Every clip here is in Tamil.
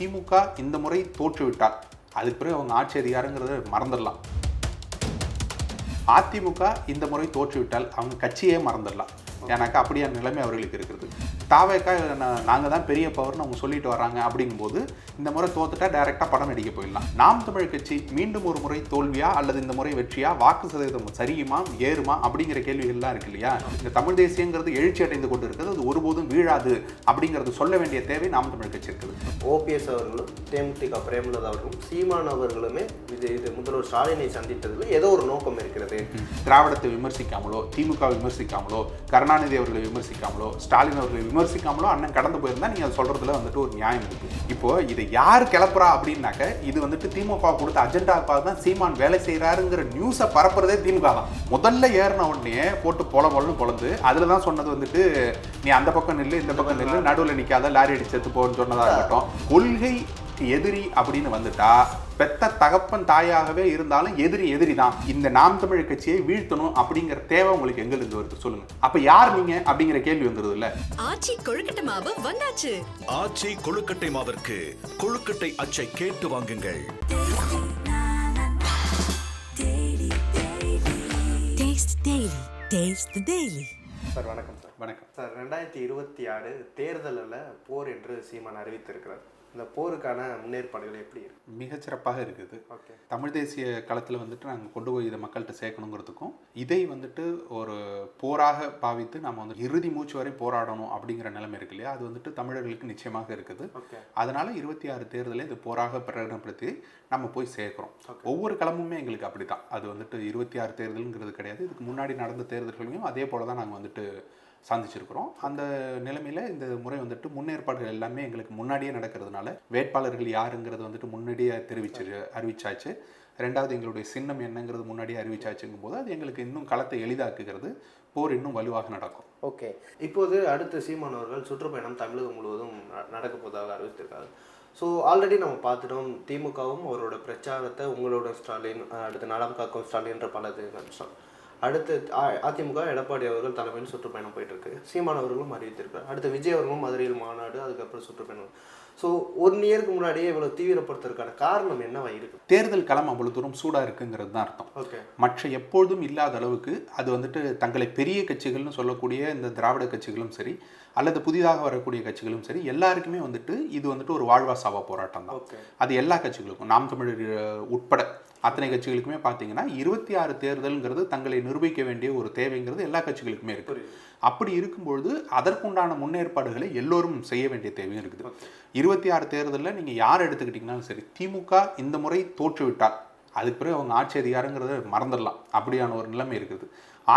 திமுக இந்த முறை தோற்றுவிட்டால் அதுக்கு பிறகு அவங்க ஆட்சி அதிகாரங்கிறத மறந்துடலாம். அதிமுக இந்த முறை தோற்றுவிட்டால் அவங்க கட்சியே மறந்துடலாம். ஏன்னாக்கா அப்படியான நிலைமை அவர்களுக்கு இருக்கிறது தாவேக்கா நாங்கள் தான் பெரிய பவர்னு அவங்க சொல்லிட்டு வராங்க அப்படிங்கும்போது இந்த முறை தோத்துட்டா டைரெக்டாக படம் நடிக்க போயிடலாம். நாம் தமிழ் கட்சி மீண்டும் ஒரு முறை தோல்வியா அல்லது இந்த முறை வெற்றியா வாக்கு சதவீதம் சரியுமா ஏறுமா அப்படிங்கிற கேள்விகள்லாம் இருக்கு இல்லையா? இந்த தமிழ் தேசியங்கிறது எழுச்சி அடைந்து கொண்டு இருக்கிறது அது ஒருபோதும் வீழாது அப்படிங்கிறது சொல்ல வேண்டிய தேவை நாம் தமிழ் கட்சி இருக்குது. ஓபிஎஸ் அவர்களும் தேமுதிக பிரேமலதா அவர்களும் சீமான் அவர்களுமே இது இது முதல்வர் ஸ்டாலினை சந்தித்ததில் ஏதோ ஒரு நோக்கம் இருக்கிறது. திராவிடத்தை விமர்சிக்காமலோ திமுக விமர்சிக்காமலோ கருணாநிதி அவர்களை விமர்சிக்காமலோ ஸ்டாலின் அவர்களை விமர்சிக்காமலோ அண்ணன் கடந்து போயிருந்தா நீங்க அதை சொல்றதுல வந்துட்டு ஒரு நியாயம் இருக்கு. இப்போ இதை யார் கிளப்புறா அப்படின்னாக்க இது வந்துட்டு திமுக கொடுத்த அஜெண்டாவுக்காக தான் சீமான் வேலை செய்யறாருங்கிற நியூஸை பரப்புறதே திமுக தான். முதல்ல ஏறின உடனே போட்டு பொல பொலன்னு பொழந்து அதுல தான் சொன்னது வந்துட்டு நீ அந்த பக்கம் நில்லு இந்த பக்கம் நில்லு நடுவில் நிக்காத லாரி அடிச்சு செத்து போன்னு சொன்னதாக இருக்கட்டும். கொள்கை எதிரி அப்படின்னு வந்துட்டா பெத்த தகப்பன் தாயாகவே இருந்தாலும் எதிரி எதிரி தான் இந்த நாம் தமிழ் கட்சியை வீழ்த்தணும் அப்படிங்கிற தேவை உங்களுக்கு எங்க இருந்து வருது? சொல்லுங்க. அப்ப யார் நீங்க அப்படிங்கிற கேள்வி வந்துருது இல்ல? ஆச்சி கொழுக்கட்டை மாவு வந்தாச்சு. ஆச்சி கொழுக்கட்டை மாவிற்கு கொழுக்கட்டை அச்சை கேட்டு வாங்குங்கள். சார் வணக்கம் சார் வணக்கம். சார் ரெண்டாயிரத்தி இருபத்தி ஆறு தேர்தலில் போர் என்று சீமான் அறிவித்திருக்கிறார். இந்த போருக்கான முன்னேற்பாடுகள் எப்படி இருக்கு? மிகச்சிறப்பாக இருக்குது. தமிழ் தேசிய களத்தில் வந்துட்டு நாங்கள் கொண்டு போய் இதை மக்கள்கிட்ட சேர்க்கணுங்கிறதுக்கும் இதை வந்துட்டு ஒரு போராக பாவித்து நம்ம வந்து இறுதி மூச்சு வரை போராடணும் அப்படிங்கிற நிலைமை இருக்கு இல்லையா? அது வந்துட்டு தமிழர்களுக்கு நிச்சயமாக இருக்குது. அதனால இருபத்தி ஆறு தேர்தலை இது போராக பிரகடனப்படுத்தி நம்ம போய் சேர்க்கிறோம். ஒவ்வொரு களமுமே எங்களுக்கு அப்படிதான் அது வந்துட்டு இருபத்தி ஆறு தேர்தலுங்கிறது கிடையாது. இதுக்கு முன்னாடி நடந்த தேர்தல்களையும் அதே போல தான் நாங்கள் வந்துட்டு சந்திச்சிருக்கிறோம் அந்த நிலைமையில் இந்த முறை வந்துட்டு முன்னேற்பாடுகள் எல்லாமே எங்களுக்கு முன்னாடியே நடக்கிறதுனால வேட்பாளர்கள் யாருங்கிறது வந்துட்டு முன்னாடியே தெரிவிச்சு அறிவிச்சாச்சு. ரெண்டாவது எங்களுடைய சின்னம் என்னங்கிறது முன்னாடியே அறிவிச்சாச்சுங்கும் போது அது எங்களுக்கு இன்னும் களத்தை எளிதாக்குகிறது. போர் இன்னும் வலுவாக நடக்கும். ஓகே. இப்போது அடுத்த சீமான் அவர்கள் சுற்றுப்பயணம் தமிழகம் முழுவதும் ந- நடக்க போதாக அறிவித்திருக்காரு. ஸோ ஆல்ரெடி நம்ம பார்த்துட்டோம் திமுகவும் அவரோட பிரச்சாரத்தை உங்களோட ஸ்டாலின் அடுத்து நலம் காக்கும் ஸ்டாலின்ற பல இது நினைச்சோம். அடுத்து அதிமுக எடப்பாடி அவர்கள் தலைமையில் சுற்றுப்பயணம் போயிட்டு இருக்கு சீமான் அவர்களும் அறிவித்திருக்காரு. அடுத்து விஜய் அவர்களும் மதுரையில் மாநாடு அதுக்கப்புறம் சுற்றுப்பயணம். ஸோ ஒன் இயருக்கு முன்னாடியே இவ்வளோ தீவிரப்படுத்துறதுக்கான காரணம் என்னவா இருக்கு? தேர்தல் களம் அவ்வளவு தூரம் சூடா இருக்குங்கிறது தான் அர்த்தம். ஓகே மற்ற எப்பொழுதும் இல்லாத அளவுக்கு அது வந்துட்டு தங்களை பெரிய கட்சிகள்னு சொல்லக்கூடிய இந்த திராவிட கட்சிகளும் சரி அல்லது புதிதாக வரக்கூடிய கட்சிகளும் சரி எல்லாருக்குமே வந்துட்டு இது வந்துட்டு ஒரு வாழ்வா சாவா போராட்டம் தான். அது எல்லா கட்சிகளுக்கும். நாம் தமிழர் உட்பட அத்தனை கட்சிகளுக்குமே பார்த்தீங்கன்னா இருபத்தி ஆறு தேர்தல்ங்கிறது தங்களை நிரூபிக்க வேண்டிய ஒரு தேவைங்கிறது எல்லா கட்சிகளுக்குமே இருக்கு. புரியுது. அப்படி இருக்கும்பொழுது அதற்குண்டான முன்னேற்பாடுகளை எல்லோரும் செய்ய வேண்டிய தேவையும் இருக்குது. இருபத்தி ஆறு தேர்தலில் நீங்கள் யார் எடுத்துக்கிட்டிங்கனாலும் சரி திமுக இந்த முறை தோற்றுவிட்டால் அதுக்கு பிறகு அவங்க ஆட்சி அதிகாரங்கிறத மறந்துடலாம். அப்படியான ஒரு நிலைமை இருக்குது.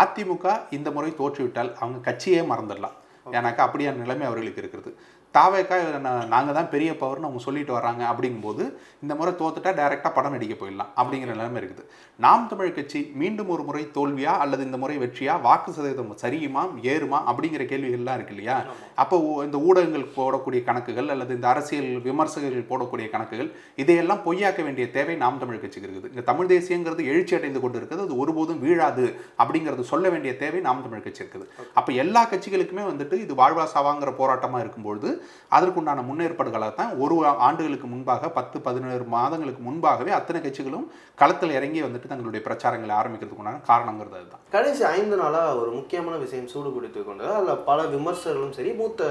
அதிமுக இந்த முறை தோற்றுவிட்டால் அவங்க கட்சியே மறந்துடலாம். ஏன்னாக்கா அப்படியான நிலைமை அவர்களுக்கு இருக்கிறது தாவேக்கா நாங்கள் தான் பெரிய பவர்னு அவங்க சொல்லிட்டு வராங்க அப்படிங்கும்போது இந்த முறை தோத்துட்டா டைரெக்டாக படம் நடிக்க போயிடலாம் அப்படிங்கிற நிலைமை இருக்குது. நாம் தமிழ் கட்சி மீண்டும் ஒரு முறை தோல்வியா அல்லது இந்த முறை வெற்றியா வாக்கு சதவீதம் சரியுமா ஏறுமா அப்படிங்கிற கேள்விகள்லாம் இருக்கு இல்லையா? அப்போ ஊ- இந்த ஊடகங்கள் போடக்கூடிய கணக்குகள் அல்லது இந்த அரசியல் விமர்சகர்கள் போடக்கூடிய கணக்குகள் இதையெல்லாம் பொய்யாக்க வேண்டிய தேவை நாம் தமிழ் கட்சிக்கு இருக்குது. இந்த தமிழ் தேசியங்கிறது எழுச்சி அடைந்து கொண்டு இருக்கிறது அது ஒருபோதும் வீழாது அப்படிங்கிறது சொல்ல வேண்டிய தேவை நாம் தமிழ் கட்சி இருக்குது. அப்போ எல்லா கட்சிகளுக்குமே வந்துட்டு இது வாழ்வா சாவாங்கிற போராட்டமாக இருக்கும்பொழுது அதற்குண்டான முன்னேற்பாடுகளாக தான் ஒரு ஆண்டுகளுக்கு முன்பாக பத்து பதினேழு மாதங்களுக்கு முன்பாகவே அத்தனை கட்சிகளும் களத்தில் இறங்கி வந்துட்டு தங்களுடைய பிரச்சாரங்களை ஆரம்பிக்கிறதுக்குண்டான காரணங்கிறது அதுதான். கடைசி ஐந்து நாளாக ஒரு முக்கியமான விஷயம் சூடு பிடித்து கொண்டது. அதில் பல விமர்சகர்களும் சரி மூத்த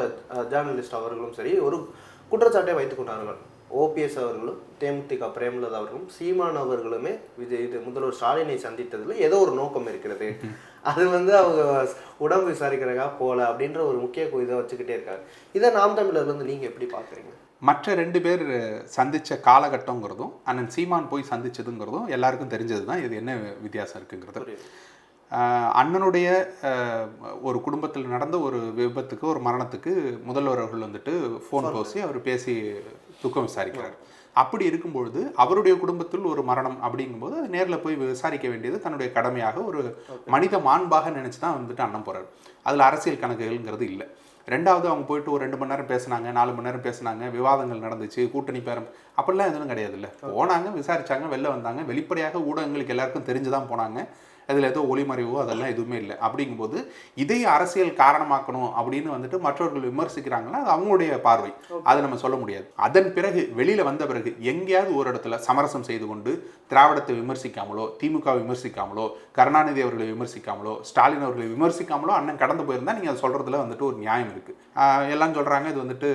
ஜேர்னலிஸ்ட் அவர்களும் சரி ஒரு குற்றச்சாட்டை வைத்துக் கொண்டார்கள். ஓபிஎஸ் அவர்களும் தேமுதிக பிரேமலதா அவர்களும் சீமான் அவர்களுமே இது இது முதல்வர் ஸ்டாலினை சந்தித்ததில் ஏதோ ஒரு நோக்கம் இருக்கிறது. அது வந்து அவங்க உடம்பு விசாரிக்கிறக்கா போல அப்படின்ற ஒரு முக்கிய இதை வச்சுக்கிட்டே இருக்காங்க இதை நாம் தமிழர்ல இருந்து நீங்க எப்படி பார்க்குறீங்க? மற்ற ரெண்டு பேர் சந்திச்ச காலகட்டங்கிறதும் அண்ணன் சீமான் போய் சந்திச்சதுங்கிறதும் எல்லாருக்கும் தெரிஞ்சது தான் இது என்ன வித்தியாசம் இருக்குங்கிறது. அண்ணனுடைய ஒரு குடும்பத்தில் நடந்த ஒரு விபத்துக்கு ஒரு மரணத்துக்கு முதல்வர் அவர்கள் வந்துட்டு ஃபோன் பேசி அவர் பேசி துக்கம் விசாரிக்கிறார். அப்படி இருக்கும்பொழுது அவருடைய குடும்பத்தில் ஒரு மரணம் அப்படிங்கும்போது அது நேரில் போய் விசாரிக்க வேண்டியது தன்னுடைய கடமையாக ஒரு மனித மாண்பாக நினைச்சு தான் வந்துட்டு அண்ணன் போறாரு. அதில் அரசியல் கணக்குகள்ங்கிறது இல்லை. ரெண்டாவது அவங்க போயிட்டு ஒரு ரெண்டு மணி நேரம் பேசுனாங்க நாலு மணி நேரம் பேசுனாங்க விவாதங்கள் நடந்துச்சு கூட்டணி பேரம் அப்படிலாம் எதுவும் கிடையாது இல்லை போனாங்க விசாரிச்சாங்க வெளில வந்தாங்க வெளிப்படையாக ஊடகங்களுக்கு எல்லாருக்கும் தெரிஞ்சு தான் போனாங்க. அதில் ஏதோ ஒளிமறைவோ அதெல்லாம் எதுவுமே இல்லை. அப்படிங்கும்போது இதை அரசியல் காரணமாக்கணும் அப்படின்னு வந்துட்டு மற்றவர்கள் விமர்சிக்கிறாங்கன்னா அது அவங்களுடைய பார்வை. அதை நம்ம சொல்ல முடியாது. அதன் பிறகு வெளியில வந்த பிறகு எங்கேயாவது ஒரு இடத்துல சமரசம் செய்து கொண்டு திராவிடத்தை விமர்சிக்காமலோ திமுக விமர்சிக்காமலோ கருணாநிதி அவர்களை விமர்சிக்காமலோ ஸ்டாலின் அவர்களை விமர்சிக்காமலோ அண்ணன் கடந்து போயிருந்தா நீங்க அதை சொல்றதுல வந்துட்டு ஒரு நியாயம் இருக்கு. ஆஹ் எல்லாம் சொல்றாங்க. இது வந்துட்டு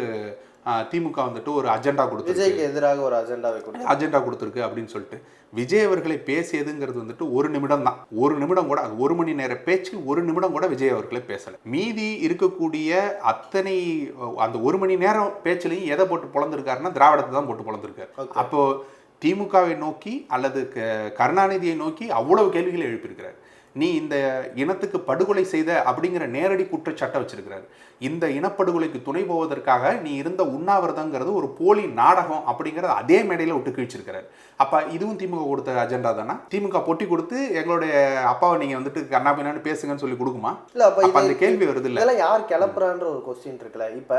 திமுக வந்துட்டு ஒரு அஜெண்டா கொடுத்து விஜய்க்கு எதிராக ஒரு அஜெண்டாவை கொடுத்து அஜெண்டா கொடுத்துருக்கு அப்படின்னு சொல்லிட்டு. விஜய் அவர்களை பேசியதுங்கிறது வந்துட்டு ஒரு நிமிடம் தான். ஒரு நிமிடம் கூட அது ஒரு மணி நேர பேச்சில் ஒரு நிமிடம் கூட விஜய் அவர்களை பேசல. மீதி இருக்கக்கூடிய அத்தனை அந்த ஒரு மணி நேரம் பேச்சிலையும் எதை போட்டு பொழந்திருக்காருன்னா திராவிடத்தை தான் போட்டு பொழந்திருக்காரு. Okay. அப்போ திமுகவை நோக்கி அல்லது கருணாநிதியை நோக்கி அவ்வளவு கேள்விகளை எழுப்பியிருக்கிறார். நீ இந்த இனத்துக்கு படுகொலை செய்த அப்படிங்கிற நேரடி குற்றச்சாட்டை வச்சிருக்கிறார். இந்த இனப்படுகொலைக்கு துணை போவதற்காக நீ இருந்த உண்ணாவிரதங்கிறது ஒரு போலி நாடகம் அப்படிங்கறத அதே மேடையில விட்டு கிழிச்சிருக்கிறார் அப்ப இதுவும் திமுக கொடுத்த அஜெண்டா தானா? திமுக பொட்டி கொடுத்து எங்களுடைய அப்பாவை நீங்க வந்துட்டு கண்ணாபின்னான்னு பேசுங்கன்னு சொல்லி கொடுக்குமா? இல்ல அப்ப அந்த கேள்வி வருது இல்ல. இதெல்லாம் யார் கிளப்புறான்ற ஒரு கொஸ்டின் இருக்குல்ல. இப்ப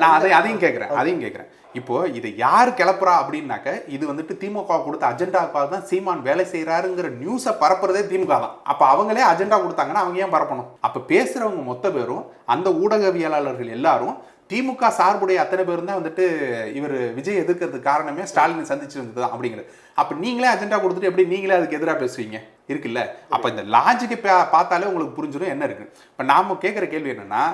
நான் அதை அதையும் கேட்குறேன் அதையும் கேட்குறேன் இப்போ இதை யார் கிளப்புறா அப்படின்னாக்க இது வந்துட்டு திமுக கொடுத்த அஜெண்டாவுக்காக தான் சீமான் வேலை செய்கிறாருங்கிற நியூஸை பரப்புறதே திமுக தான். அப்போ அவங்களே அஜெண்டா கொடுத்தாங்கன்னா அவங்க ஏன் பரப்பணும்? அப்போ பேசுகிறவங்க மொத்த பேரும் அந்த ஊடகவியலாளர்கள் எல்லாரும் திமுக சார்புடைய அத்தனை பேரும் தான் வந்துட்டு இவர் விஜய் எதிர்க்கிறதுக்கு காரணமே ஸ்டாலினை சந்திச்சு வந்தது தான் அப்படிங்கிறது. அப்போ நீங்களே அஜெண்டா கொடுத்துட்டு எப்படி நீங்களே அதுக்கு எதிராக பேசுவீங்க? இருக்குல்ல? அப்போ இந்த லாஜிக்கை பார்த்தாலே உங்களுக்கு புரிஞ்சிடும் என்ன இருக்கு. இப்போ நாம கேட்குற கேள்வி என்னன்னா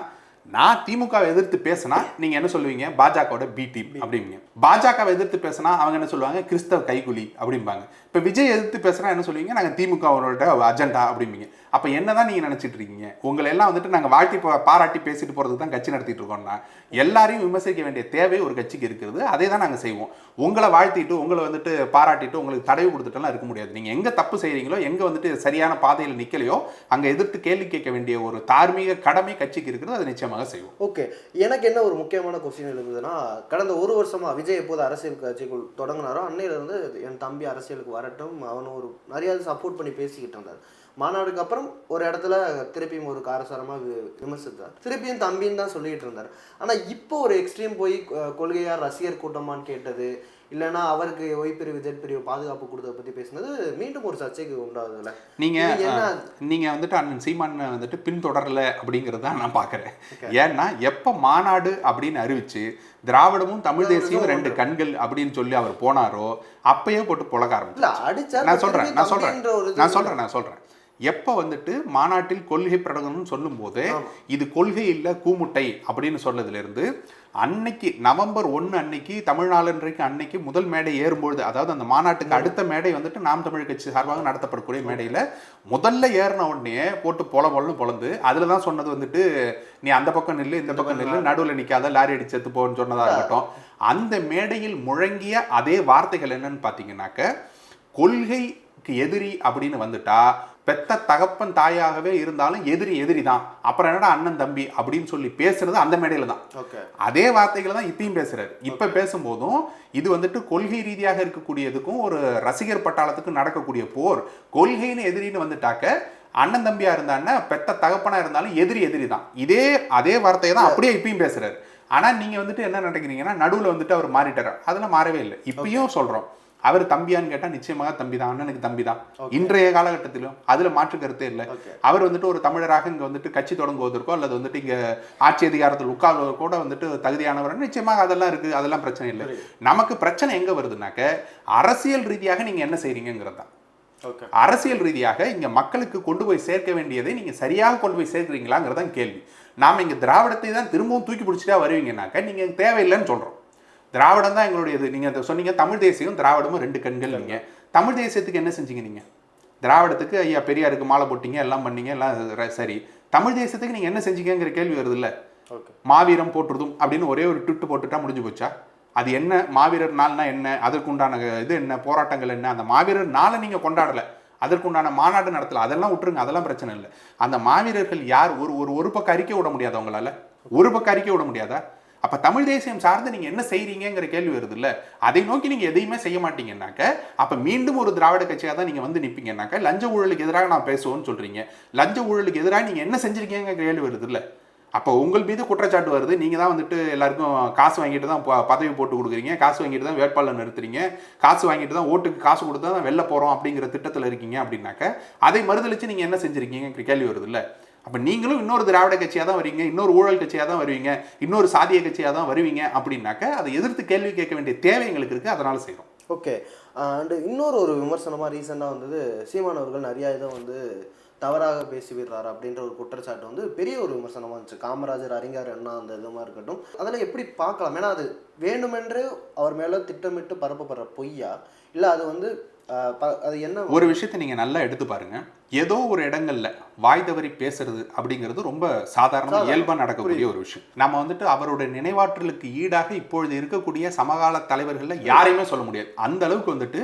நான் திமுகவை எதிர்த்து பேசினா நீங்க என்ன சொல்லுவீங்க? பாஜகவோட பி டீம் அப்படிம்பீங்க. பாஜகவை எதிர்த்து பேசினா அவங்க என்ன சொல்லுவாங்க? கிறிஸ்தவ கைகுலி அப்படிம்பாங்க. இப்ப விஜய் எதிர்த்து பேசுனா என்ன சொல்லுவீங்க? நாங்க திமுகவோட அஜெண்டா அப்படிம்பீங்க. அப்போ என்ன தான் நீங்கள் நினச்சிட்டு இருக்கீங்க? உங்களை எல்லாம் வந்துட்டு நாங்கள் வாழ்த்தி பா- பாராட்டி பேசிட்டு போகிறதுக்கு தான் கட்சி நடத்திட்டு இருக்கோம்னா எல்லாரையும் விமர்சிக்க வேண்டிய தேவை ஒரு கட்சிக்கு இருக்கிறது அதே தான் நாங்கள் செய்வோம். உங்களை வாழ்த்திட்டு உங்களை வந்துட்டு பாராட்டிட்டு உங்களுக்கு தடவி கொடுத்துட்டுலாம் இருக்க முடியாது. நீங்கள் எங்கே தப்பு செய்கிறீங்களோ எங்கே வந்துட்டு சரியான பாதையில் நிற்கலையோ அங்கே எதிர்த்து கேள்வி கேட்க வேண்டிய ஒரு தார்மீக கடமை கட்சிக்கு இருக்கிறது அதை நிச்சயமாக செய்வோம். ஓகே. எனக்கு என்ன ஒரு முக்கியமான கொஸ்டின் எழுதுதுன்னா கடந்த ஒரு வருஷமாக விஜய் எப்போது அரசியல் கட்சிக்குள் தொடங்கினாரோ அன்னையிலேருந்து என் தம்பி அரசியலுக்கு வரட்டும் அவனும் ஒரு நிறைய சப்போர்ட் பண்ணி பேசிக்கிட்டு இருந்தார். மாநாடுக்கு அப்புறம் ஒரு இடத்துல திருப்பியும் ஒரு காரசாரமா வி- விமர்சித்தார். திருப்பியும் தம்பின்னு தான் சொல்லிட்டு இருந்தார். ஆனா இப்போ ஒரு எக்ஸ்ட்ரீம் போய் கொள்கையார் ரசிகர் கூட்டமான்னு கேட்டது இல்லைன்னா அவருக்கு ஒய் பிரிவு ஜெட் பிரிவு பாதுகாப்பு கொடுத்ததை பத்தி பேசினது மீண்டும் ஒரு சர்ச்சைக்கு உண்டாகுதுல்ல. நீங்க இது என்ன? அஹ், நீங்க வந்துட்டு அண்ணன் சீமான் வந்துட்டு பின்தொடரல அப்படிங்கறத தான் நான் பாக்குறேன். ஏன்னா எப்ப மாநாடு அப்படின்னு அறிவிச்சு திராவிடமும் தமிழ் தேசியம் ரெண்டு கண்கள் அப்படின்னு சொல்லி அவர் போனாரோ அப்பயே போட்டு புழக இல்ல ஆரம்பிச்சு அடிச்சா நான் சொல்றேன். நான் இது நான் சொல்றேன் நான் சொல்றேன். எப்ப வந்துட்டு மாநாட்டில் கொள்கை பிரகடனம்னு சொல்லும் போது இது கொள்கை இல்ல கூமுட்டை அப்படின்னு சொன்னதுல இருந்து அன்னைக்கு நவம்பர் ஒன்று அன்னைக்கு தமிழ்நாளன்றைக்கு அன்னைக்கு முதல் மேடை ஏறும்பொழுது அதாவது அந்த மாநாட்டுக்கு அடுத்த மேடை வந்துட்டு நாம் தமிழ் கட்சி சார்பாக நடத்தப்படக்கூடிய மேடையில முதல்ல ஏறின உடனே போட்டு பொல பொலன்னு பொழந்து அதுல தான் சொன்னது வந்துட்டு நீ அந்த பக்கம் நில்லு இந்த பக்கம் நில்லு நடுவுல நிக்காத லாரி அடிச்சு செத்து போன்னு சொன்னதா இருக்கட்டும். அந்த மேடையில் முழங்கிய அதே வார்த்தைகள் என்னன்னு பாத்தீங்கன்னாக்க கொள்கைக்கு எதிரி அப்படின்னு வந்துட்டா பெத்த தகப்பன் தாயாகவே இருந்தாலும் எதிரி எதிரி தான் அப்புறம் என்னடா அண்ணன் தம்பி அப்படின்னு சொல்லி பேசுறது அந்த மேடையில தான். ஓகே. அதே வார்த்தைகளை தான் இப்பயும் பேசுறாரு. இப்ப பேசும்போதும் இது வந்துட்டு கொள்கை ரீதியாக இருக்கக்கூடியதுக்கும் ஒரு ரசிகர் பட்டாளத்துக்கும் நடக்கக்கூடிய போர். கொள்கைன்னு எதிரின்னு வந்துட்டாக்க அண்ணன் தம்பியா இருந்தான்னா பெத்த தகப்பனா இருந்தாலும் எதிரி எதிரி தான் இதே அதே வார்த்தையை தான் அப்படியே இப்பயும் பேசுறாரு. ஆனா நீங்க வந்துட்டு என்ன நினைக்கிறீங்கன்னா நடுவுல வந்துட்டு அவர் மாறிட்டாரு. அதெல்லாம் மாறவே இல்லை. இப்பயும் சொல்றோம். அவர் தம்பியான்னு கேட்டா நிச்சயமாக தம்பி தான் அண்ணனுக்கு தம்பி தான் இன்றைய காலகட்டத்திலும் அதுல மாற்று கருத்தே இல்லை. அவர் வந்துட்டு ஒரு தமிழராக இங்க வந்துட்டு கட்சி தொடங்குவதற்கோ அல்லது வந்துட்டு இங்க ஆட்சி அதிகாரத்தில் உட்கார்வதற்கோ கூட வந்துட்டு தகுதியானவர்? நிச்சயமாக அதெல்லாம் இருக்கு. அதெல்லாம் பிரச்சனை இல்லை. நமக்கு பிரச்சனை எங்க வருதுனாக்க அரசியல் ரீதியாக நீங்க என்ன செய்றீங்கிறது தான். அரசியல் ரீதியாக இங்க மக்களுக்கு கொண்டு போய் சேர்க்க வேண்டியதை நீங்க சரியாக கொண்டு போய் சேர்க்கிறீங்களாங்கிறதான் கேள்வி. நாம இங்க திராவிடத்தை தான் திரும்பவும் தூக்கி பிடிச்சிட்டா வருவீங்கன்னாக்க நீங்க தேவையில்லைன்னு சொல்றோம். திராவிடம் தான் எங்களுடைய இது நீங்க அதை சொன்னீங்க தமிழ் தேசியம் திராவிடமும் ரெண்டு கண்கள் நீங்க. தமிழ் தேசியத்துக்கு என்ன செஞ்சீங்க நீங்க? திராவிடத்துக்கு ஐயா பெரியாருக்கு மாலை போட்டீங்க எல்லாம் பண்ணீங்க எல்லாம் சரி. தமிழ் தேசத்துக்கு நீங்க என்ன செஞ்சீங்கங்கிற கேள்வி வருது இல்ல? மாவீரம் போற்றுதும் அப்படின்னு ஒரே ஒரு ட்விட்டு போட்டுட்டா முடிஞ்சு போச்சா? அது என்ன? மாவீரர் நாள்னா என்ன? அதற்குண்டான இது என்ன? போராட்டங்கள் என்ன? அந்த மாவீரர் நாளை நீங்க கொண்டாடல. அதற்குண்டான மாநாடு நடத்தல. அதெல்லாம் விட்டுருங்க. அதெல்லாம் பிரச்சனை இல்லை. அந்த மாவீரர்கள் யார்? ஒரு ஒரு ஒரு பக்கம் அறிக்கை விட முடியாதா உங்களால ஒரு பக்கம் அறிக்கை விட முடியாதா? அப்போ தமிழ் தேசியம் சார்ந்து நீங்கள் என்ன செய்கிறீங்கிற கேள்வி வருது இல்லை அதை நோக்கி நீங்கள் எதையுமே செய்ய மாட்டீங்கன்னாக்க அப்போ மீண்டும் ஒரு திராவிட கட்சியாக தான் நீங்கள் வந்து நிற்பீங்கன்னாக்க லஞ்ச ஊழலுக்கு எதிராக நான் பேசுவோம்னு சொல்கிறீங்க லஞ்ச ஊழலுக்கு எதிராக நீங்கள் என்ன செஞ்சிருக்கீங்க கேள்வி வருது இல்லை அப்போ உங்கள் மீது குற்றச்சாட்டு வருது நீங்கள் தான் வந்துட்டு எல்லாருக்கும் காசு வாங்கிட்டு தான் ப- பதவி போட்டு கொடுக்குறீங்க காசு வாங்கிட்டு தான் வேட்பாளர் நிறுத்துறீங்க காசு வாங்கிட்டு தான் ஓட்டுக்கு காசு கொடுத்தா தான் வெளில போகிறோம் அப்படிங்கிற திட்டத்தில் இருக்கீங்க அப்படின்னாக்க அதை மறுதளித்து நீங்கள் என்ன செஞ்சிருக்கீங்க கேள்வி வருது இல்லை அப்ப நீங்களும் இன்னொரு திராவிட கட்சியா தான் வருவீங்க இன்னொரு ஊழல் கட்சியா தான் வருவீங்க இன்னொரு சாதிய கட்சியா தான் வருவீங்க அப்படின்னாக்க அதை எதிர்த்து கேள்வி கேட்க வேண்டிய தேவை எங்களுக்கு இருக்கு அதனால செய்றோம். ஓகே. அண்டு இன்னொரு ஒரு விமர்சனமாக ரீசெண்டாக வந்தது சீமான் அவர்கள் நிறையா இதை வந்து தவறாக பேசி விடுறாரு அப்படின்ற ஒரு குற்றச்சாட்டு வந்து பெரிய ஒரு விமர்சனமாக இருந்துச்சு. காமராஜர் அறிஞர் அண்ணா அந்த இதுமாக இருக்கட்டும். அதெல்லாம் எப்படி பார்க்கலாம்? ஏன்னா அது வேண்டுமென்று அவர் மேலே திட்டமிட்டு பரப்பப்படுற பொய்யா? இல்லை அது வந்து அது என்ன ஒரு விஷயத்தை நீங்க நல்லா எடுத்து பாருங்க. ஏதோ ஒரு இடங்கள்ல வாய் தவறி பேசுறது அப்படிங்கிறது ரொம்ப சாதாரண சாதாரணம். இயல்பா நடக்கக்கூடிய ஒரு விஷயம். நம்ம வந்துட்டு அவருடைய நினைவாற்றலுக்கு ஈடாக இப்பொழுது இருக்கக்கூடிய சமகால தலைவர்கள்ல யாரையுமே சொல்ல முடியாது. அந்த அளவுக்கு வந்துட்டு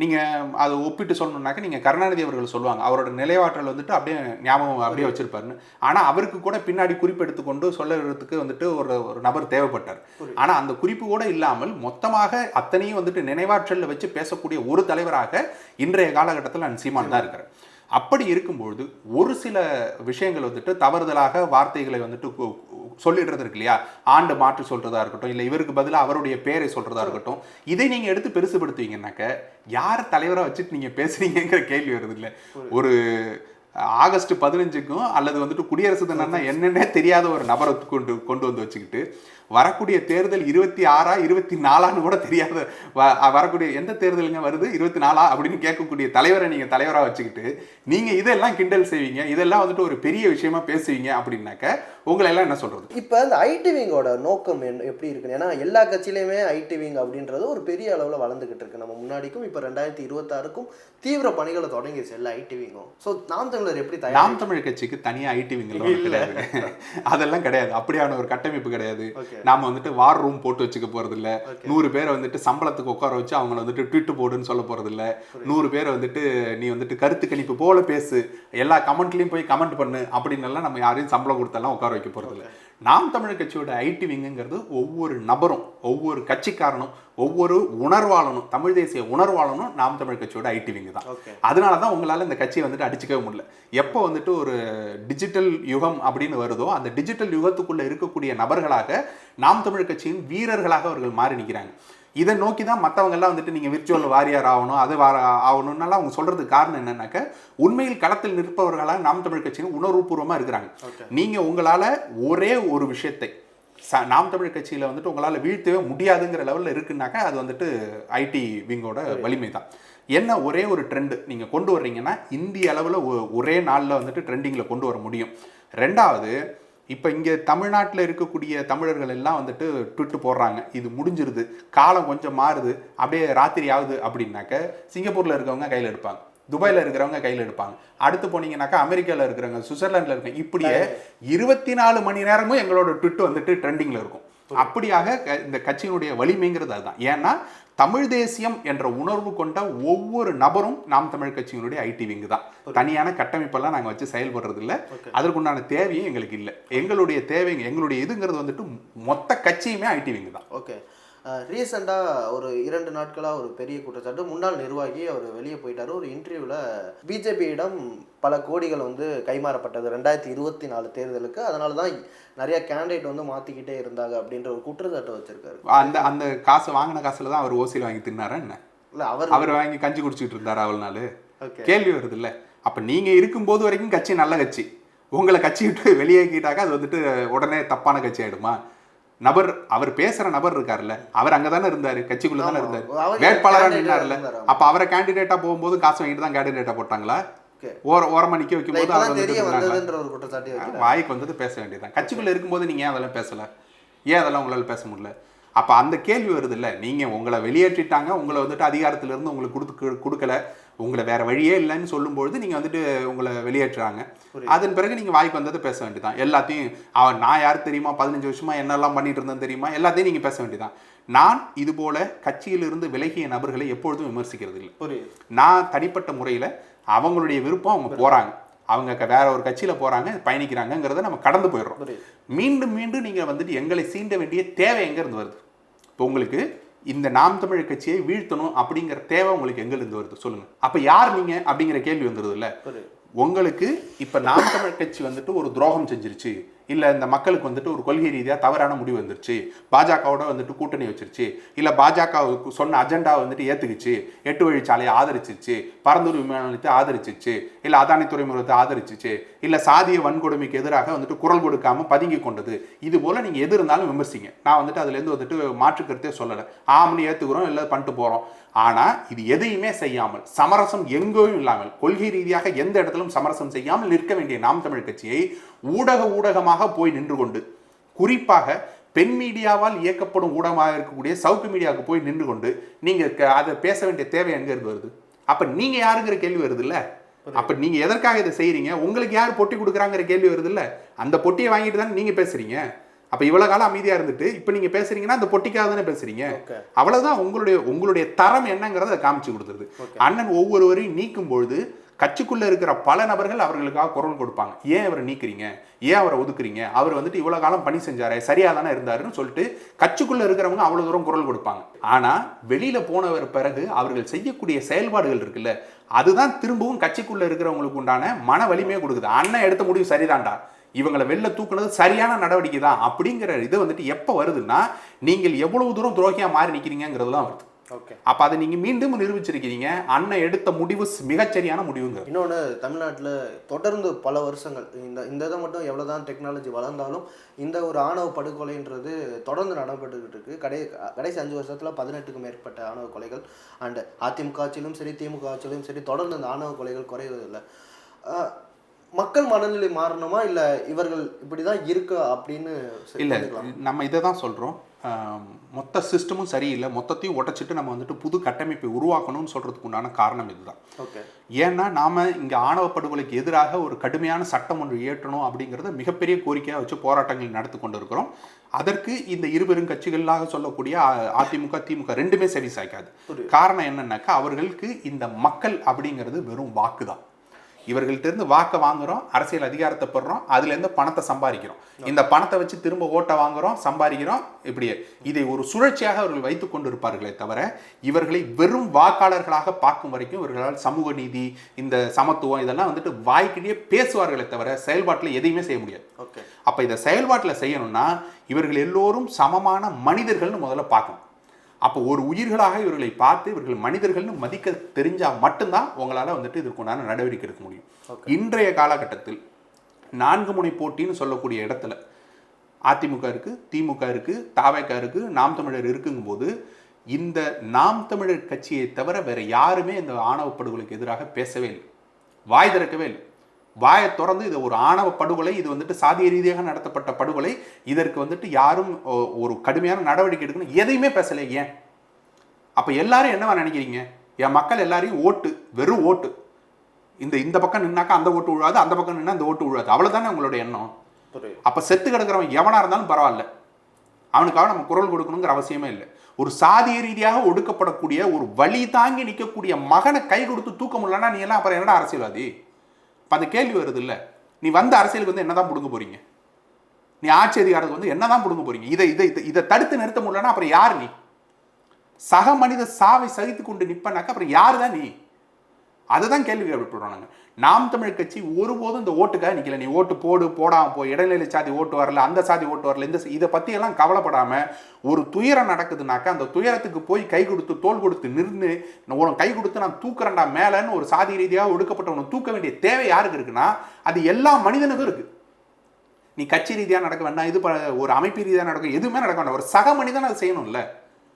நீங்க அதை ஒப்பிட்டு சொல்லணும்னாக்க நீங்க கருணாநிதி அவர்கள் சொல்லுவாங்க. அவரோட நினைவாற்றல் வந்துட்டு அப்படியே ஞாபகம் அப்படியே வச்சிருப்பாருன்னு. ஆனா அவருக்கு கூட பின்னாடி குறிப்பெடுத்து கொண்டு சொல்லுறதுக்கு வந்துட்டு ஒரு ஒரு நபர் தேவைப்பட்டார். ஆனா அந்த குறிப்பு கூட இல்லாமல் மொத்தமாக அத்தனையும் வந்துட்டு நினைவாற்றல்ல வச்சு பேசக்கூடிய ஒரு தலைவராக இன்றைய காலகட்டத்தில் நான் சீமான் தான் இருக்கிறேன். அப்படி இருக்கும்பொழுது ஒரு சில விஷயங்கள் வந்துட்டு தவறுதலாக வார்த்தைகளை வந்துட்டு சொல்லிடுறது இருக்கு இல்லையா? ஆண்டு மாற்றி சொல்றதா இருக்கட்டும் இல்லை இவருக்கு பதிலாக அவருடைய பேரை சொல்றதா இருக்கட்டும் இதை நீங்க எடுத்து பெருசுபடுத்துவீங்கன்னாக்க யார் தலைவரா வச்சுட்டு நீங்க பேசுறீங்கங்கிற கேள்வி வருது இல்லை. ஒரு ஆகஸ்ட் பதினஞ்சுக்கும் அல்லது வந்துட்டு குடியரசு தினம்னா என்னன்னே தெரியாத ஒரு நபரை கொண்டு கொண்டு வந்து வச்சுக்கிட்டு வரக்கூடிய தேர்தல் இருபத்தி ஆறா இருபத்தி நாலான்னு கூட தெரியாத வரக்கூடிய எந்த தேர்தலுங்க வருது? இருபத்தி நாலா அப்படின்னு கேட்கக்கூடிய தலைவரை நீங்க தலைவரா வச்சுக்கிட்டு நீங்க இதெல்லாம் கிண்டல் செய்வீங்க இதெல்லாம் வந்துட்டு ஒரு பெரிய விஷயமா பேசுவீங்க அப்படின்னாக்க உங்களை எல்லாம் என்ன சொல்றது? இப்போ இந்த ஐடி விங்கோட நோக்கம் என்ன எப்படி இருக்குன்னு ஏன்னா எல்லா கட்சியிலையுமே ஐடி விங் அப்படின்றது ஒரு பெரிய அளவில் வளர்ந்துகிட்டு இருக்கு. நம்ம முன்னாடிக்கும் இப்போ ரெண்டாயிரத்தி இருபத்தாறுக்கும் தீவிர பணிகளை தொடங்கிடுச்சு எல்லா ஐடி விங்கும் ஸோ நாம் தமிழர் எப்படி நாம் தமிழ் கட்சிக்கு தனியா ஐடி கிடையாது. அதெல்லாம் கிடையாது. அப்படியான ஒரு கட்டமைப்பு கிடையாது. நாம வந்துட்டு வார் ரூம் போட்டு வச்சுக்க போறது இல்ல. நூறு பேரை வந்துட்டு சம்பளத்துக்கு உட்கார வச்சு அவங்கள வந்துட்டு ட்விட்டு போடுன்னு சொல்ல போறது இல்ல நூறு பேரை வந்துட்டு நீ வந்துட்டு கருத்து கணிப்பு போல பேசு. எல்லா கமெண்ட்லயும் போய் கமெண்ட் பண்ணு. அப்படின்னு எல்லாம் நம்ம யாரையும் சம்பளம் கொடுத்தெல்லாம் உட்கார வைக்க போறது இல்ல நாம் தமிழர் கட்சியோட ஐடி விங்குங்கிறது ஒவ்வொரு நபரும் ஒவ்வொரு கட்சிக்காரனும் ஒவ்வொரு உணர்வாளனும் தமிழ் தேசிய உணர்வாளனும் நாம் தமிழ் கட்சியோட ஐடி விங்கு தான். அதனால தான் உங்களால் இந்த கட்சியை வந்துட்டு அடிச்சுக்கவே முடியல. எப்போ வந்துட்டு ஒரு டிஜிட்டல் யுகம் அப்படின்னு வருதோ அந்த டிஜிட்டல் யுகத்துக்குள்ள இருக்கக்கூடிய நபர்களாக நாம் தமிழ் கட்சியின் வீரர்களாக அவர்கள் மாறி நிற்கிறாங்க இதை நோக்கி தான் மற்றவங்க எல்லாம் வந்துட்டு நீங்கள் விர்ச்சுவல் வாரியார் ஆகணும் அது வார ஆகணும்னாலாம் அவங்க சொல்றதுக்கு காரணம் என்னன்னாக்க உண்மையில் களத்தில் நிற்பவர்களாக நாம் தமிழ் கட்சியின் உணர்வுபூர்வமாக இருக்கிறாங்க. நீங்கள் உங்களால் ஒரே ஒரு விஷயத்தை ச நாம் தமிழ் கட்சியில் வந்துட்டு உங்களால் வீழ்த்தவே முடியாதுங்கிற லெவலில் இருக்குன்னாக்கா அது வந்துட்டு ஐடி விங்கோட வலிமை தான் என்ன ஒரே ஒரு ட்ரெண்டு நீங்கள் கொண்டு வர்றீங்கன்னா இந்திய அளவில் ஒரே நாளில் வந்துட்டு ட்ரெண்டிங்கில் கொண்டு வர முடியும். ரெண்டாவது இப்போ இங்கே தமிழ்நாட்டில் இருக்கக்கூடிய தமிழர்கள் எல்லாம் வந்துட்டு ட்விட்டு போடுறாங்க. இது முடிஞ்சிருது. காலம் கொஞ்சம் மாறுது. அப்படியே ராத்திரி ஆகுது அப்படின்னாக்க சிங்கப்பூரில் இருக்கவங்க கையில் எடுப்பாங்க. துபாயில் இருக்கிறவங்க கையில் எடுப்பாங்க. அடுத்து போனீங்கன்னாக்கா அமெரிக்காவில் இருக்கிறவங்க சுவிட்சர்லாண்டில் இருக்காங்க இப்படியே இருபத்தி நாலு மணி நேரமும் எங்களோட ட்விட் வந்துட்டு ட்ரெண்டிங்கில் இருக்கும். அப்படியாக இந்த கட்சியினுடைய வலிமைங்கிறது அதுதான். ஏன்னா தமிழ் தேசியம் என்ற உணர்வு கொண்ட ஒவ்வொரு நபரும் நாம் தமிழ் கட்சியினுடைய ஐடி விங்கு தான். தனியான கட்டமைப்பெல்லாம் நாங்கள் வச்சு செயல்படுறது இல்லை. அதற்குண்டான தேவையும் எங்களுக்கு இல்லை. எங்களுடைய தேவைங்க எங்களுடைய இதுங்கிறது வந்துட்டு மொத்த கட்சியுமே ஐடி விங்கு தான். ஓகே ரீசெண்டாக ஒரு இரண்டு நாட்களாக ஒரு பெரிய குற்றச்சாட்டு. முன்னாள் நிர்வாகி அவர் வெளியே போயிட்டாரு. ஒரு இன்டர்வியூவில் பிஜேபியிடம் பல கோடிகள் வந்து கைமாறப்பட்டது. ரெண்டாயிரத்தி இருபத்தி நாலு தேர்தலுக்கு. அதனால தான் நிறைய கேண்டிடேட் வந்து மாற்றிக்கிட்டே இருந்தாங்க அப்படின்ற ஒரு குற்றச்சாட்டை வச்சிருக்காரு. அந்த அந்த காசு வாங்கின காசுல தான் அவர் ஓசியில் வாங்கி தின்னாரா என்ன? இல்லை அவர் அவர் வாங்கி கஞ்சி குடிச்சிட்டு இருந்தாரா அவள் நாள்? கேள்வி வருது இல்ல அப்ப நீங்க இருக்கும்போது வரைக்கும் கட்சி நல்ல கட்சி. உங்களை கட்சி விட்டு வெளியேக்கிட்டாக்க அது வந்துட்டு உடனே தப்பான கட்சி ஆயிடுமா? நபர் அவர் பேசுற நபர் இருக்காருல்ல அவர் அங்கதானே இருந்தாரு கட்சிக்குள்ள தானே. இருந்தாரு. அவர் வேட்பாளரா candidate நின்னார்ல. இருந்தாரு. அப்ப அவரை கேண்டிடேட்டா போகும்போது காசு வாங்கிட்டு தான் கேண்டிடேட்டா போட்டாங்களா? ஓர ஓரமா நிக்க வைக்கும் போது அவர் வாய்க்கு வந்தது பேச வேண்டியதுதான். கட்சிக்குள்ள இருக்கும்போது நீங்க ஏன் அதெல்லாம் பேசல? ஏன் அதெல்லாம் உங்களால பேச முடியல? அப்ப அந்த கேள்வி வருது இல்ல நீங்க உங்களை வெளியேற்றிட்டாங்க உங்களை வந்துட்டு அதிகாரத்துல இருந்து உங்களுக்கு கொடுத்து கொடுக்கல உங்களை வேற வழியே இல்லைன்னு சொல்லும்பொழுது நீங்க வந்துட்டு உங்களை வெளியேற்றுறாங்க. அதன் பிறகு நீங்க வாய்க்கு வந்தது பேச வேண்டியதான் எல்லாத்தையும் அவன் நான் யார் தெரியுமா? பதினஞ்சு வருஷமா என்னெல்லாம் பண்ணிட்டு இருந்தேன் தெரியுமா? எல்லாத்தையும் நீங்க பேச வேண்டியதான் நான் இது போல கட்சியிலிருந்து விலகிய நபர்களை எப்பொழுதும் விமர்சிக்கிறது இல்லை. நான் தனிப்பட்ட முறையில் அவங்களுடைய விருப்பம் அவங்க போகிறாங்க அவங்க வேற ஒரு கட்சியில் போகிறாங்க பயணிக்கிறாங்கங்கிறத நம்ம கடந்து போயிடுறோம். மீண்டும் மீண்டும் நீங்கள் வந்துட்டு எங்களை சீண்ட வேண்டிய தேவை எங்கேருந்து வருது? இப்போ உங்களுக்கு இந்த நாம் தமிழ் கட்சியை வீழ்த்தணும் அப்படிங்கிற தேவை உங்களுக்கு எங்கேருந்து வருது? சொல்லுங்கள் அப்போ யார் நீங்கள் அப்படிங்கிற கேள்வி வந்துடுது இல்லை உங்களுக்கு இப்போ நாம் தமிழ் கட்சி வந்துட்டு ஒரு துரோகம் செஞ்சிருச்சு. இல்லை இந்த மக்களுக்கு வந்துட்டு ஒரு கொள்கை ரீதியாக தவறான முடிவு வந்துருச்சு. பாஜகவோட வந்துட்டு கூட்டணி வச்சிருச்சு. இல்லை பாஜகவுக்கு சொன்ன அஜெண்டா வந்துட்டு ஏற்றுக்குச்சு எட்டு வழிச்சாலையை ஆதரிச்சிச்சு. பரந்தூர் விமான நிலையத்தை ஆதரிச்சிச்சு. இல்லை அதானி துறைமுகத்தை ஆதரிச்சிச்சு. இல்லை சாதிய வன்கொடுமைக்கு எதிராக வந்துட்டு குரல் கொடுக்காமல் பதுங்கி கொண்டது. இது போல் நீங்கள் எது இருந்தாலும் விமர்சிங்க. நான் வந்துட்டு அதுலேருந்து வந்துட்டு மாற்று கருத்தே சொல்லலை. ஆம்னு ஏற்றுக்கிறோம் இல்லை பண்ணிட்டு போகிறோம் ஆனால் இது எதையுமே செய்யாமல் சமரசம் எங்கேயும் இல்லாமல் கொள்கை ரீதியாக எந்த இடத்திலும் சமரசம் செய்யாமல் நிற்க வேண்டிய நாம் தமிழ் கட்சியை ஊடக ஊடகமாக போய் நின்று கொண்டு குறிப்பாக பெண் மீடியாவால் இயக்கப்படும் ஊடகமாக இருக்கக்கூடிய சவுக்கு மீடியாவுக்கு போய் நின்று கொண்டு நீங்கள் அதை பேச வேண்டிய தேவை எங்க இருந்து வருது? அப்ப நீங்க யாருங்கிற கேள்வி வருது இல்ல? அப்ப நீங்க எதற்காக இதை செய்றீங்க? உங்களுக்கு யார் பொட்டி கொடுக்குறாங்கிற கேள்வி வருது இல்ல? அந்த பொட்டியை வாங்கிட்டு தானே நீங்க பேசுறீங்க? அப்ப இவ்வளவு காலம் அமைதியா இருந்துட்டு இப்ப நீங்க பேசுறீங்கன்னா அந்த பொட்டிக்காக தானே பேசுறீங்க. Okay. அவ்வளவுதான் உங்களுடைய உங்களுடைய தரம் என்னங்கிறத அதை காமிச்சு கொடுத்துருது. அண்ணன் ஒவ்வொருவரையும் நீக்கும் பொழுது கட்சிக்குள்ள இருக்கிற பல நபர்கள் அவர்களுக்காக குரல் கொடுப்பாங்க. ஏன் அவரை நீக்குறீங்க? ஏன் அவரை ஒதுக்குறீங்க? அவர் வந்துட்டு இவ்வளவு காலம் பணி செஞ்சாரே சரியா தானே இருந்தாருன்னு சொல்லிட்டு கட்சிக்குள்ள இருக்கிறவங்க அவ்வளவு தூரம் குரல் கொடுப்பாங்க. ஆனா வெளியில போனவர் பிறகு அவர்கள் செய்யக்கூடிய செயல்பாடுகள் இருக்குல்ல அதுதான் திரும்பவும் கட்சிக்குள்ள இருக்கிறவங்களுக்கு உண்டான மன வலிமையை கொடுக்குது. அண்ணன் எடுத்த முடிவு சரிதான்டா. இவங்களை வெளில தூக்குனது சரியான நடவடிக்கை தான் அப்படிங்கிற இது வந்துட்டு எப்போ வருதுன்னா நீங்கள் எவ்வளவு தூரம் துரோகியா மாறி நிற்கிறீங்கிறது தான் வருது. ஓகே. அப்ப அதை நீங்க மீண்டும் நிரூபிச்சிருக்கிறீங்க. அண்ணன் எடுத்த முடிவு மிகச்சரியான முடிவுங்கிறது இன்னொன்று தமிழ்நாட்டில் தொடர்ந்து பல வருஷங்கள் இந்த இந்த இதை மட்டும் எவ்வளோதான் டெக்னாலஜி வளர்ந்தாலும் இந்த ஒரு ஆணவ படுகொலைன்றது தொடர்ந்து நடைபெற்றுக்கிட்டு இருக்கு. கடை கடைசி அஞ்சு வருஷத்தில் பதினெட்டுக்கும் மேற்பட்ட ஆணவ கொலைகள் அண்ட் அதிமுக ஆட்சியிலும் சரி திமுக ஆட்சியிலும் சரி தொடர்ந்து அந்த ஆணவ கொலைகள் குறைவதில்லை மக்கள் மனநிலை மாறணுமா? இல்லை இவர்கள் இப்படி தான் இருக்கு அப்படின்னு சரி இல்ல. நம்ம இதை தான் சொல்றோம். ஆம், மொத்த சிஸ்டமும் சரியில்லை. மொத்தத்தையும் உடைச்சிட்டு நம்ம வந்துட்டு புது கட்டமைப்பை உருவாக்கணும்னு சொல்றதுக்கு உண்டான காரணம் இதுதான். ஓகே. ஏன்னா நாம இங்க ஆணவ படுகொலைக்கு எதிராக ஒரு கடுமையான சட்டம் ஒன்று இயற்றணும் அப்படிங்கறத மிகப்பெரிய கோரிக்கையா வச்சு போராட்டங்கள் நடத்தி கொண்டு இருக்கிறோம் அதற்கு இந்த இருபெரும் கட்சிகளாக சொல்லக்கூடிய அதிமுக திமுக ரெண்டுமே செவி சாய்க்காது. காரணம் என்னன்னாக்கா அவர்களுக்கு இந்த மக்கள் அப்படிங்கிறது வெறும் வாக்கு தான் இவர்கள்ட்ட இருந்து வாக்கை வாங்குறோம் அரசியல் அதிகாரத்தை பெறுறோம் அதுல இருந்து பணத்தை சம்பாதிக்கிறோம். இந்த பணத்தை வச்சு திரும்ப ஓட்டை வாங்குறோம் சம்பாதிக்கிறோம் இப்படியே. இதை ஒரு சுழற்சியாக அவர்கள் வைத்துக் கொண்டிருப்பார்களே தவிர இவர்களை வெறும் வாக்காளர்களாக பார்க்கும் வரைக்கும் இவர்களால் சமூக நீதி இந்த சமத்துவம் இதெல்லாம் வந்துட்டு வாய்க்கிட்டே பேசுவார்களே தவிர செயல்பாட்டில் எதையுமே செய்ய முடியாது. ஓகே. அப்ப இதை செயல்பாட்டில் செய்யணும்னா இவர்கள் எல்லோரும் சமமான மனிதர்கள்னு முதல்ல பார்க்கணும். அப்போ ஒரு உயிர்களாக இவர்களை பார்த்து இவர்கள் மனிதர்கள்னு மதிக்க தெரிஞ்சா மட்டும்தான் உங்களால வந்துட்டு இதற்குண்டான நடவடிக்கை எடுக்க முடியும். இன்றைய காலகட்டத்தில் நான்கு முனை போட்டின்னு சொல்லக்கூடிய இடத்துல அதிமுக இருக்கு திமுக இருக்கு தாவேக்கா இருக்கு நாம் தமிழர் இருக்குங்கும்போது இந்த நாம் தமிழர் கட்சியை தவிர வேற யாருமே இந்த ஆணவ படுகொலைக்கு எதிராக பேசவே இல்லை. வாய் திறக்கவே இல்லை. வாயை திறந்து இது ஒரு ஆணவ படுகொலை இது வந்துட்டு சாதிய ரீதியாக நடத்தப்பட்ட படுகொலை. இதற்கு வந்துட்டு யாரும் ஒரு கடுமையான நடவடிக்கை எடுக்கணும். எதையுமே பேசலை ஏன்? அப்ப எல்லாரும் என்னவா நினைக்கிறீங்க? என் மக்கள் எல்லாரையும் ஓட்டு வெறும் ஓட்டு. இந்த இந்த பக்கம் நின்னாக்கா அந்த ஓட்டு விழாது அந்த பக்கம் நின்னா அந்த ஓட்டு விழாது அவ்வளவுதானே உங்களுடைய எண்ணம்? அப்ப செத்து கிடக்கிறவன் எவனா இருந்தாலும் பரவாயில்ல. அவனுக்காக நம்ம குரல் கொடுக்கணுங்கிற அவசியமே இல்லை. ஒரு சாதிய ரீதியாக ஒடுக்கப்படக்கூடிய ஒரு வழி தாங்கி நிற்கக்கூடிய மகனை கை கொடுத்து தூக்க முடியலன்னா நீ எல்லாம் அப்புறம் என்னடா அரசியல்வாதி? இப்போ அந்த கேள்வி வருது இல்லை. நீ வந்த அரசியலுக்கு வந்து என்னதான் பிடுங்க போறீங்க? நீ ஆட்சி அதிகாரத்துக்கு வந்து என்னதான் பிடுங்க போறீங்க? இதை இதை இதை- தடுத்து நிறுத்த முடியலன்னா அப்புறம் யார் நீ? சக மனித சாவை சகித்து கொண்டு நிற்பனாக்க அப்புறம் யார் தான் நீ? அதுதான் கேள்வி கேட்படுறோம் நாங்கள் நாம் தமிழ் கட்சி ஒருபோதும் இந்த ஓட்டுக்காக நிக்கல. நீ ஓட்டு போடு போடாம போ. இடைநிலை சாதி ஓட்டு வரல அந்த சாதி ஓட்டு வரல இந்த இதை பத்தி எல்லாம் கவலைப்படாம ஒரு துயரம் நடக்குதுனாக்கா அந்த துயரத்துக்கு போய் கை கொடுத்து தோல் கொடுத்து நின்று உனக்கு கை கொடுத்து நான் தூக்குறேன்டா மேலன்னு ஒரு சாதி ரீதியாக ஒடுக்கப்பட்டவனை தூக்க வேண்டிய தேவை யாருக்கு இருக்குன்னா அது எல்லா மனிதனுக்கும் இருக்கு. நீ கட்சி ரீதியாக நடக்க வேண்டாம் இது ப- ஒரு அமைப்பு ரீதியாக நடக்க எதுவுமே நடக்க வேண்டாம். ஒரு சக மனிதன் அதை செய்யணும்ல.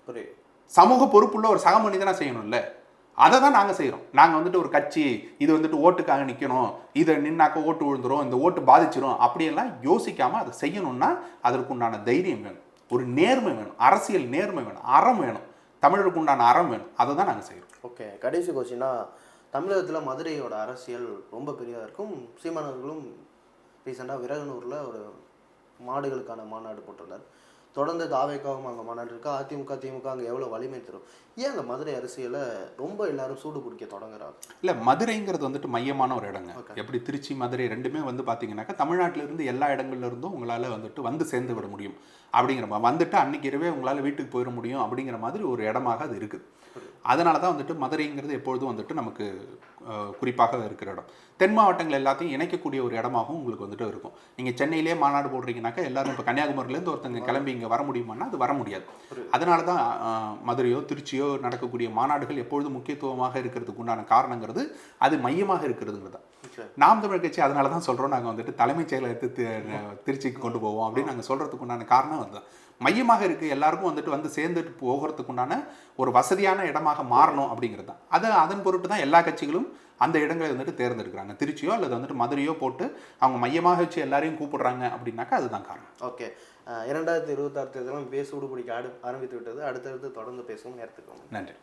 புரியுது. சமூக பொறுப்புள்ள ஒரு சக மனிதனா செய்யணும்ல. அதை தான் நாங்கள் செய்கிறோம் நாங்கள் வந்துட்டு ஒரு கட்சி இது வந்துட்டு ஓட்டுக்காக நிற்கணும் இதை நின்னாக்க ஓட்டு விழுந்துரும் இந்த ஓட்டு பாதிச்சிரும் அப்படியெல்லாம் யோசிக்காமல் அதை செய்யணும்னா அதற்குண்டான தைரியம் வேணும். ஒரு நேர்மை வேணும். அரசியல் நேர்மை வேணும். அறம் வேணும். தமிழருக்கு உண்டான அறம் வேணும். அதை தான் நாங்கள் செய்கிறோம் ஓகே. கடைசி கொஸ்டினா தமிழகத்தில் மதுரையோட அரசியல் ரொம்ப பெரியதாக இருக்கும். சீமானவர்களும் ரீசெண்டாக விரகனூரில் ஒரு மாடுகளுக்கான மாநாடு போட்டிருந்தார். தொடர்ந்து தாவேக்காவும் அங்கே மாநாடு இருக்கு? அதிமுக திமுக அங்கே எவ்வளோ வலிமை தரும்? ஏன் அந்த மதுரை அரசியலை ரொம்ப எல்லாரும் சூடு பிடிக்க தொடங்குறாங்க? இல்லை மதுரைங்கிறது வந்துட்டு மையமான ஒரு இடங்க. எப்படி திருச்சி மதுரை ரெண்டுமே வந்து பார்த்தீங்கன்னாக்கா தமிழ்நாட்டில இருந்து எல்லா இடங்கள்ல இருந்தும் உங்களால் வந்துட்டு வந்து சேர்ந்து விட முடியும். அப்படிங்கிற வந்துட்டு அன்னைக்கு இரவே உங்களால் வீட்டுக்கு போயிட முடியும் அப்படிங்கிற மாதிரி ஒரு இடமாக அது இருக்குது. அதனால தான் வந்துட்டு மதுரைங்கிறது எப்பொழுதும் வந்துட்டு நமக்கு குறிப்பாக இருக்கிற இடம். தென் மாவட்டங்கள் எல்லாத்தையும் இணைக்கக்கூடிய ஒரு இடமாகவும் உங்களுக்கு வந்துட்டு இருக்கும். நீங்கள் சென்னையிலே மாநாடு போடுறீங்கனாக்கா எல்லாரும் இப்போ கன்னியாகுமரியிலேருந்து ஒருத்தங்க கிளம்பி இங்கே வர முடியுமான்னா அது வர முடியாது. அதனால தான் மதுரையோ திருச்சியோ நடக்கக்கூடிய மாநாடுகள் எப்பொழுதும் முக்கியத்துவமாக இருக்கிறதுக்கு உண்டான காரணங்கிறது அது மையமாக இருக்கிறதுங்கிறது தான். நாம் தமிழ் கட்சி அதனால தான் சொல்கிறோம் நாங்கள் வந்துட்டு தலைமைச் செயலகத்தை தி- திருச்சிக்கு கொண்டு போவோம் அப்படின்னு நாங்கள் சொல்கிறதுக்கு உண்டான காரணம் அதுதான். மையமாக இருக்குது எல்லாருக்கும் வந்துட்டு வந்து சேர்ந்துட்டு போகிறதுக்கு உண்டான ஒரு வசதியான இடமாக மாறணும் அப்படிங்கிறது தான். அது அதன் பொருட்டு தான் எல்லா கட்சிகளும் அந்த இடங்களை வந்துட்டு தேர்ந்தெடுக்கிறாங்க. திருச்சியோ அல்லது வந்துட்டு மதுரையோ போட்டு அவங்க மையமாக வச்சு எல்லாரையும் கூப்பிடுறாங்க அப்படின்னாக்கா அதுதான் காரணம். ஓகே. இரண்டாயிரத்தி இருபத்தாறு தேர்தலும் பேசூடு பிடிக்க ஆடு ஆரம்பித்து விட்டது. அடுத்தடுத்து தொடர்ந்து பேசுவோம். நேரத்துக்கு நன்றி.